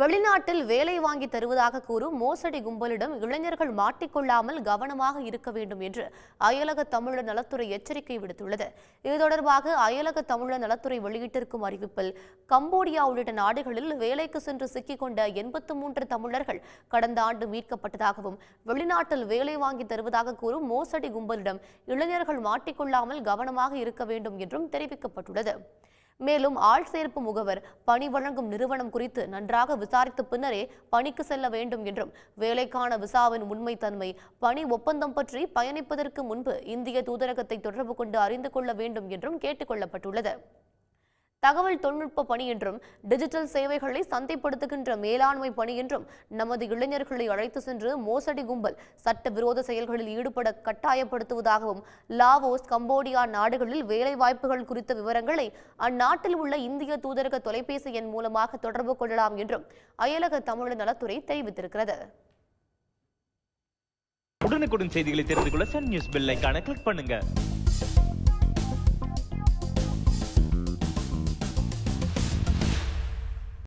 வெளிநாட்டில் வேலை வாங்கி தருவதாக கூறும் மோசடி கும்பலிடம் இளைஞர்கள் மாட்டிக்கொள்ளாமல் கவனமாக இருக்க வேண்டும் என்று அயலக தமிழர் நலத்துறை எச்சரிக்கை விடுத்துள்ளது. இது தொடர்பாக அயலக தமிழர் நலத்துறை வெளியிட்டிருக்கும் அறிவிப்பில் கம்போடியா உள்ளிட்ட நாடுகளில் வேலைக்கு சென்று சிக்கிக்கொண்ட எண்பத்து மூன்று தமிழர்கள் கடந்த ஆண்டு மீட்கப்பட்டதாகவும் வெளிநாட்டில் வேலை வாங்கி தருவதாக கூறும் மோசடி கும்பலிடம் இளைஞர்கள் மாட்டிக்கொள்ளாமல் கவனமாக இருக்க வேண்டும் என்றும் தெரிவிக்கப்பட்டுள்ளது. மேலும் ஆள் சேர்ப்பு முகவர் பணி வழங்கும் நிறுவனம் குறித்து நன்றாக விசாரித்த பின்னரே பணிக்கு செல்ல வேண்டும் என்றும் வேலைக்கான விசாவின் உண்மைத்தன்மை பணி ஒப்பந்தம் பற்றி பயணிப்பதற்கு முன்பு இந்திய தூதரகத்தை தொடர்பு கொண்டு அறிந்து கொள்ள வேண்டும் என்றும் கேட்டுக்கொள்ளப்பட்டுள்ளது தகவல் தொழில்நுட்ப பணி என்றும் டிஜிட்டல் சேவைகளை சந்தைப்படுத்துகின்ற மேலாண்மை பணி என்றும் நமது இளைஞர்களை அழைத்து சென்று மோசடி கும்பல் சட்டவிரோத செயல்களில் ஈடுபட கட்டாயப்படுத்துவதாகவும் லாவோஸ் கம்போடியா நாடுகளில் வேலைவாய்ப்புகள் குறித்த விவரங்களை அந்நாட்டில் உள்ள இந்திய தூதரக தொலைபேசி எண் மூலமாக தொடர்பு கொள்ளலாம் என்றும் அயலக தமிழ் நலத்துறை தெரிவித்திருக்கிறது. உடனுக்குடன் செய்திகளை தெரிந்து கொள்ள சன் நியூஸ் பெல் கிளிக் பண்ணுங்க.